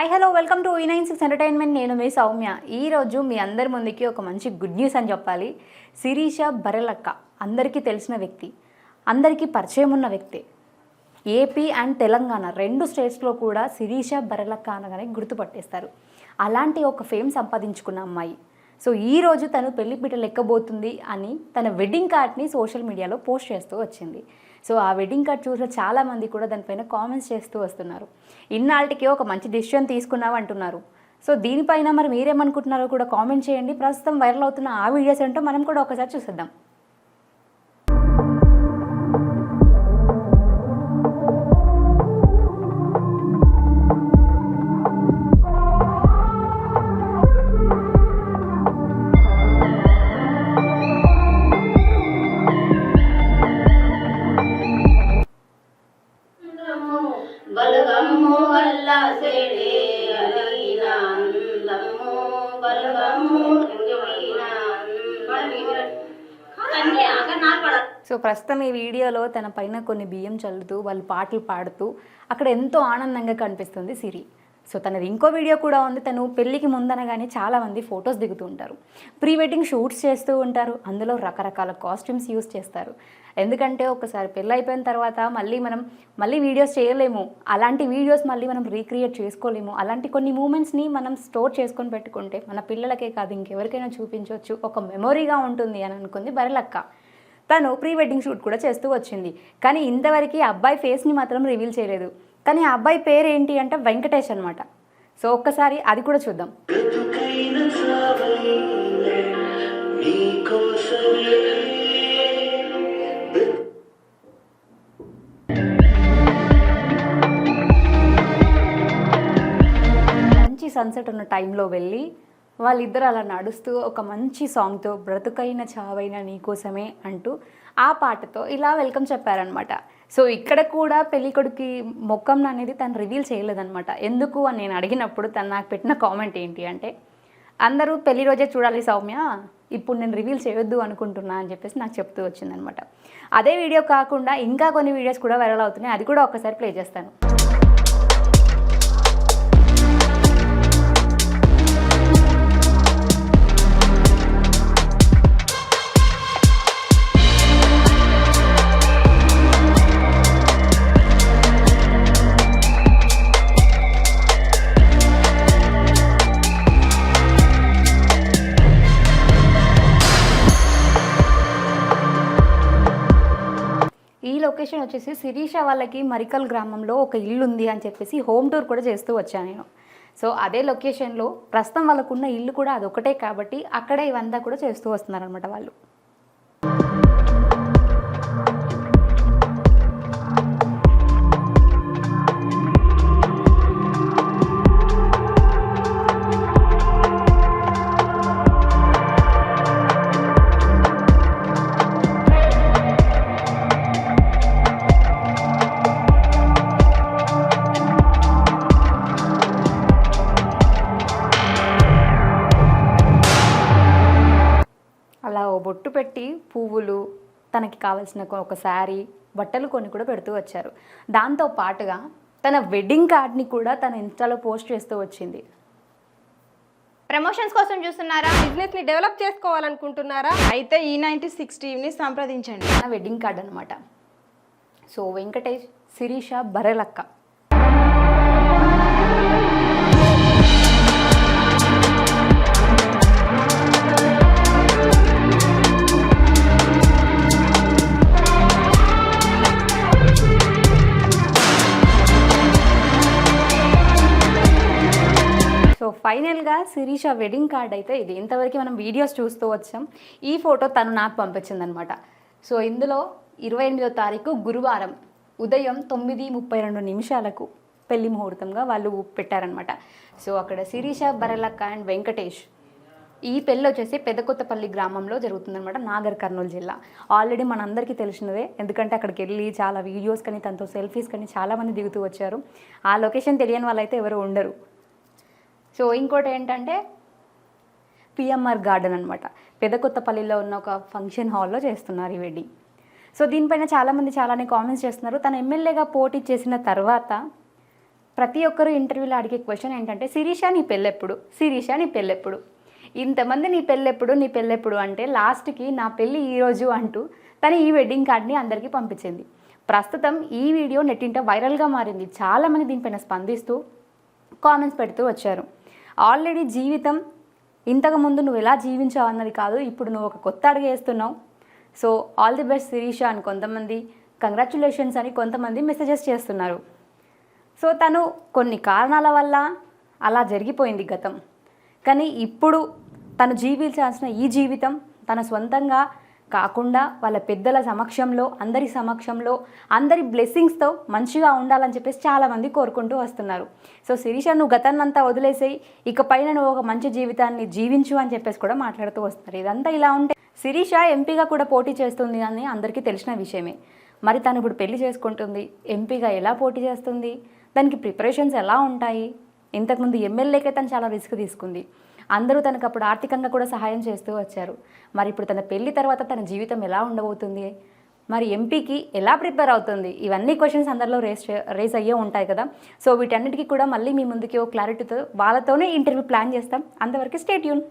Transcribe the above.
Hi hello welcome to ఈ nine six entertainment నేను మీ సౌమ్య. ఈ రోజు మీ అందరి ముందుకి ఒక మంచి గుడ్ న్యూస్ అని చెప్పాలి. శిరీష బరలక్క అందరికీ తెలిసిన వ్యక్తి అందరికీ పరిచయం ఉన్న వ్యక్తి ఏపీ అండ్ తెలంగాణ రెండు స్టేట్స్లో కూడా శిరీష బరలక్క అనగానే గుర్తుపట్టేస్తారు. అలాంటి ఒక ఫేమ్ సంపాదించుకున్న అమ్మాయి సో ఈ రోజు తను పెళ్ళి పీటలు లెక్కబోతుంది అని తన వెడ్డింగ్ కార్డ్ని సోషల్ మీడియాలో పోస్ట్ చేస్తూ వచ్చింది. సో ఆ వెడ్డింగ్ కార్డ్ చూసిన చాలామంది కూడా దానిపైన కామెంట్స్ చేస్తూ వస్తున్నారు. ఇన్నాళ్ళకి ఒక మంచి డిసిషన్ తీసుకున్నావు అంటున్నారు. సో దీనిపైన మరి మీరేమనుకుంటున్నారో కూడా కామెంట్ చేయండి. ప్రస్తుతం వైరల్ అవుతున్న ఆ వీడియోస్ ఏంటో మనం కూడా ఒకసారి చూసేద్దాం. సో ప్రస్తుతం ఈ వీడియోలో తన పైన కొన్ని బియ్యం చల్లుతూ వాళ్ళు పాటలు పాడుతూ అక్కడ ఎంతో ఆనందంగా కనిపిస్తుంది సిరి. సో తనది ఇంకో వీడియో కూడా ఉంది. తను పెళ్ళికి ముందనగానే చాలామంది ఫొటోస్ దిగుతూ ఉంటారు. ప్రీ వెడ్డింగ్ షూట్స్ చేస్తూ ఉంటారు. అందులో రకరకాల కాస్ట్యూమ్స్ యూస్ చేస్తారు. ఎందుకంటే ఒకసారి పెళ్ళి అయిపోయిన తర్వాత మళ్ళీ మనం మళ్ళీ వీడియోస్ చేయలేము. అలాంటి వీడియోస్ మళ్ళీ మనం రీక్రియేట్ చేసుకోలేము. అలాంటి కొన్ని మూమెంట్స్ని మనం స్టోర్ చేసుకొని పెట్టుకుంటే మన పిల్లలకే కాదు ఇంకెవరికైనా చూపించవచ్చు. ఒక మెమొరీగా ఉంటుంది అని అనుకుంది బరలక్క తను ప్రీ వెడ్డింగ్ షూట్ కూడా చేస్తూ వచ్చింది. కానీ ఇంతవరకు అబ్బాయి ఫేస్ని మాత్రం రివీల్ చేయలేదు. కానీ ఆ అబ్బాయి పేరు ఏంటి అంటే వెంకటేష్ అనమాట సో ఒక్కసారి అది కూడా చూద్దాం. మంచి సన్సెట్ ఉన్న టైంలో వెళ్ళి వాళ్ళిద్దరు అలా నడుస్తూ ఒక మంచి సాంగ్తో బ్రతుకైన చావైన నీకోసమే అంటూ ఆ పాటతో ఇలా వెల్కమ్ చెప్పారనమాట సో ఇక్కడ కూడా పెళ్ళికొడుకి మొక్కం అనేది తను రివీల్ చేయలేదనమాట ఎందుకు అని నేను అడిగినప్పుడు తను నాకు పెట్టిన కామెంట్ ఏంటి అంటే అందరూ పెళ్ళి రోజే చూడాలి సౌమ్య ఇప్పుడు నేను రివీల్ చేయొద్దు అనుకుంటున్నా అని చెప్పేసి నాకు చెప్తూ వచ్చిందనమాట అదే వీడియో కాకుండా ఇంకా కొన్ని వీడియోస్ కూడా వైరల్ అవుతున్నాయి. అది కూడా ఒకసారి ప్లే చేస్తాను. లొకేషన్ వచ్చేసి శిరీష వాళ్ళకి మరికల్ గ్రామంలో ఒక ఇల్లు ఉంది అని చెప్పేసి హోమ్ టూర్ కూడా చేస్తూ వచ్చాను నేను. సో అదే లొకేషన్లో ప్రస్తుతం వాళ్ళకున్న ఇల్లు కూడా అదొకటే కాబట్టి అక్కడే ఇవంతా కూడా చేస్తూ వస్తున్నారనమాట వాళ్ళు. బొట్టు పెట్టి పువ్వులు తనకి కావాల్సిన ఒక శారీ బట్టలు కొన్ని కూడా పెడుతూ వచ్చారు. దాంతో పాటుగా తన వెడ్డింగ్ కార్డ్ని కూడా తన ఇన్స్టాలో పోస్ట్ చేస్తూ వచ్చింది. ప్రమోషన్స్ కోసం చూస్తున్నారా? బిజినెస్ని డెవలప్ చేసుకోవాలనుకుంటున్నారా? అయితే ఈ నైన్టీ సిక్స్ టీమ్ని సంప్రదించండి. తన వెడ్డింగ్ కార్డ్ అనమాట సో వెంకటేష్ శిరీష బరెలక్క. ఫైనల్గా శిరీష వెడ్డింగ్ కార్డ్ అయితే ఇది. ఇంతవరకు మనం వీడియోస్ చూస్తూ వచ్చాం. ఈ ఫోటో తను నాకు పంపించిందనమాట సో ఇందులో ఇరవై ఎనిమిదో తారీఖు గురువారం ఉదయం తొమ్మిది ముప్పై రెండు నిమిషాలకు పెళ్ళి ముహూర్తంగా వాళ్ళు పెట్టారనమాట సో అక్కడ శిరీష బరలక్క అండ్ వెంకటేష్ ఈ పెళ్ళి వచ్చేసి పెద్దకొత్తపల్లి గ్రామంలో జరుగుతుందనమాట నాగర్ కర్నూలు జిల్లా. ఆల్రెడీ మనందరికీ తెలిసినదే ఎందుకంటే అక్కడికి వెళ్ళి చాలా వీడియోస్ కానీ తనతో సెల్ఫీస్ కానీ చాలామంది దిగుతూ వచ్చారు. ఆ లొకేషన్ తెలియని వాళ్ళైతే ఎవరు ఉండరు. సో ఇంకోటి ఏంటంటే పిఎంఆర్ గార్డెన్ అనమాట పెద్ద కొత్తపల్లిలో ఉన్న ఒక ఫంక్షన్ హాల్లో చేస్తున్నారు ఈ వెడ్డింగ్ సో దీనిపైన చాలామంది చాలానే కామెంట్స్ చేస్తున్నారు. తను ఎమ్మెల్యేగా పోటీ చేసిన తర్వాత ప్రతి ఒక్కరు ఇంటర్వ్యూలో అడిగే క్వశ్చన్ ఏంటంటే శిరీష నీ పెళ్ళెప్పుడు? శిరీష నీ పెళ్ళెప్పుడు? ఇంతమంది నీ పెళ్ళెప్పుడు నీ పెళ్ళెప్పుడు? అంటే లాస్ట్కి నా పెళ్ళి ఈరోజు అంటూ తను ఈ వెడ్డింగ్ కార్డ్ని అందరికీ పంపించింది. ప్రస్తుతం ఈ వీడియో నెట్టింట వైరల్గా మారింది. చాలామంది దీనిపైన స్పందిస్తూ కామెంట్స్ పెడుతూ వచ్చారు. ఆల్రెడీ జీవితం ఇంతకుముందు నువ్వు ఎలా జీవించావు అన్నది కాదు ఇప్పుడు నువ్వు ఒక కొత్త అడుగు వేస్తున్నావు. So all the best Sirisha అని కొంతమంది కంగ్రాచులేషన్స్ అని కొంతమంది మెసేజెస్ చేస్తున్నారు. సో తను కొన్ని కారణాల వల్ల అలా జరిగిపోయింది గతం. కానీ ఇప్పుడు తను జీవించాల్సిన ఈ జీవితం తన సొంతంగా కాకుండా వాళ్ళ పెద్దల సమక్షంలో అందరి సమక్షంలో అందరి బ్లెస్సింగ్స్తో మంచిగా ఉండాలని చెప్పేసి చాలామంది కోరుకుంటూ వస్తున్నారు. సో శిరీష నువ్వు గతాన్నంతా వదిలేసేయి. ఇకపైన నువ్వు ఒక మంచి జీవితాన్ని జీవించు అని చెప్పేసి కూడా మాట్లాడుతూ వస్తున్నారు. ఇదంతా ఇలా ఉంటే శిరీష ఎంపీగా కూడా పోటీ చేస్తుంది అని అందరికీ తెలిసిన విషయమే. మరి తను ఇప్పుడు పెళ్ళి చేసుకుంటుంది. ఎంపీగా ఎలా పోటీ చేస్తుంది? దానికి ప్రిపరేషన్స్ ఎలా ఉంటాయి? ఇంతకుముందు ఎమ్మెల్యేకే తను చాలా రిస్క్ తీసుకుంది. అందరూ తనకు అప్పుడు ఆర్థికంగా కూడా సహాయం చేస్తూ వచ్చారు. మరి ఇప్పుడు తన పెళ్ళి తర్వాత తన జీవితం ఎలా ఉండబోతుంది? మరి ఎంపీకి ఎలా ప్రిపేర్ అవుతుంది? ఇవన్నీ క్వశ్చన్స్ అందరిలో రేస్ రేస్ అయ్యే ఉంటాయి కదా. సో వీటన్నిటికీ కూడా మళ్ళీ మీ ముందుకి ఓ క్లారిటీతో వాళ్ళతోనే ఇంటర్వ్యూ ప్లాన్ చేస్తాం. అంతవరకు స్టేట్ యూన్.